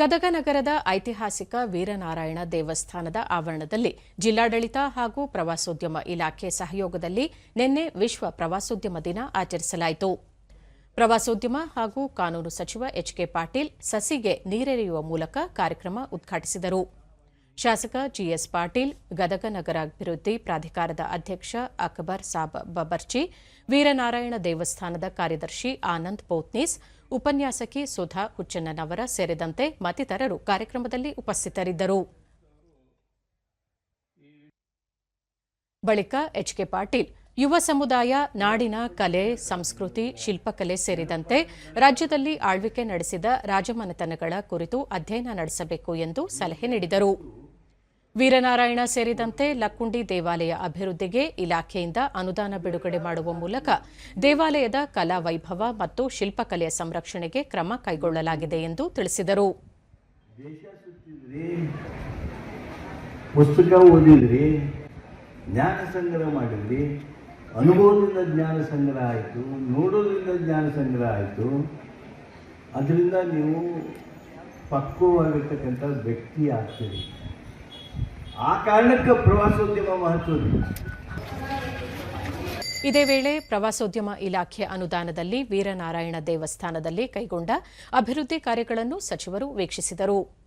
ಗದಗ ನಗರದ ಐತಿಹಾಸಿಕ ವೀರನಾರಾಯಣ ದೇವಸ್ಥಾನದ ಆವರಣದಲ್ಲಿ ಜಿಲ್ಲಾಡಳಿತ ಹಾಗೂ ಪ್ರವಾಸೋದ್ಯಮ ಇಲಾಖೆ ಸಹಯೋಗದಲ್ಲಿ ನಿನ್ನೆ ವಿಶ್ವ ಪ್ರವಾಸೋದ್ಯಮ ದಿನ ಆಚರಿಸಲಾಯಿತು. ಪ್ರವಾಸೋದ್ಯಮ ಹಾಗೂ ಕಾನೂನು ಸಚಿವ ಎಚ್ಕೆ ಪಾಟೀಲ್ ಸಸಿಗೆ ನೀರೆರೆಯುವ ಮೂಲಕ ಕಾರ್ಯಕ್ರಮ ಉದ್ಘಾಟಿಸಿದರು. ಶಾಸಕ ಜಿಎಸ್ ಪಾಟೀಲ್, ಗದಗ ನಗರ ಅಭಿವೃದ್ಧಿ ಪ್ರಾಧಿಕಾರದ ಅಧ್ಯಕ್ಷ ಅಕ್ಬರ್ ಸಾಬ್ ಬಬರ್ಚಿ, ವೀರನಾರಾಯಣ ದೇವಸ್ಥಾನದ ಕಾರ್ಯದರ್ಶಿ ಆನಂದ್ ಪೋತ್ನೀಸ್ ಉಪನ್ಯಾಸಕಿ ಸುಧಾ ಹುಚ್ಚಣ್ಣನವರ ಸೇರಿದಂತೆ ಮತ್ತಿತರರು ಕಾರ್ಯಕ್ರಮದಲ್ಲಿ ಉಪಸ್ಥಿತರಿದ್ದರು. ಬಳಿಕ ಎಚ್ಕೆ ಪಾಟೀಲ್, ಯುವ ಸಮುದಾಯ, ನಾಡಿನ ಕಲೆ, ಸಂಸ್ಕೃತಿ, ಶಿಲ್ಪಕಲೆ ಸೇರಿದಂತೆ ರಾಜ್ಯದಲ್ಲಿ ಆಳ್ವಿಕೆ ನಡೆಸಿದ ರಾಜಮನೆತನಗಳ ಕುರಿತು ಅಧ್ಯಯನ ನಡೆಸಬೇಕು ಎಂದು ಸಲಹೆ ನೀಡಿದರು. ವೀರನಾರಾಯಣ ಸೇರಿದಂತೆ ಲಕ್ಕುಂಡಿ ದೇವಾಲಯ ಅಭಿವೃದ್ಧಿಗೆ ಇಲಾಖೆಯಿಂದ ಅನುದಾನ ಬಿಡುಗಡೆ ಮಾಡುವ ಮೂಲಕ ದೇವಾಲಯದ ಕಲಾ ವೈಭವ ಮತ್ತು ಶಿಲ್ಪಕಲೆಯ ಸಂರಕ್ಷಣೆಗೆ ಕ್ರಮ ಕೈಗೊಳ್ಳಲಾಗಿದೆ ಎಂದು ತಿಳಿಸಿದರು. ಪುಸ್ತಕ ಓದಿದ್ರಿ, ಜ್ಞಾನ ಸಂಗ್ರಹ ಮಾಡಿದ್ರಿ, ಅನುಭವದಿಂದ ಜ್ಞಾನ ಸಂಗ್ರಹ ಆಯಿತು, ನೋಡೋದ್ರಿಂದ ಜ್ಞಾನ ಸಂಗ್ರಹ ಆಯಿತು. ಅದರಿಂದ ನೀವು ಪಕ್ವವಾಗಿರ್ತಕ್ಕಂಥ ವ್ಯಕ್ತಿ ಆಗ್ತೀರಿ. ಆ ಕಾರಣಕ್ಕೆ ಪ್ರವಾಸೋದ್ಯಮ ಮಹತ್ವದ್ದು ಇದೇ ವೇಳೆ ಪ್ರವಾಸೋದ್ಯಮ ಇಲಾಖೆ ಅನುದಾನದಲ್ಲಿ ವೀರನಾರಾಯಣ ದೇವಸ್ಥಾನದಲ್ಲಿ ಕೈಗೊಂಡ ಅಭಿವೃದ್ಧಿ ಕಾರ್ಯಗಳನ್ನು ಸಚಿವರು ವೀಕ್ಷಿಸಿದರು.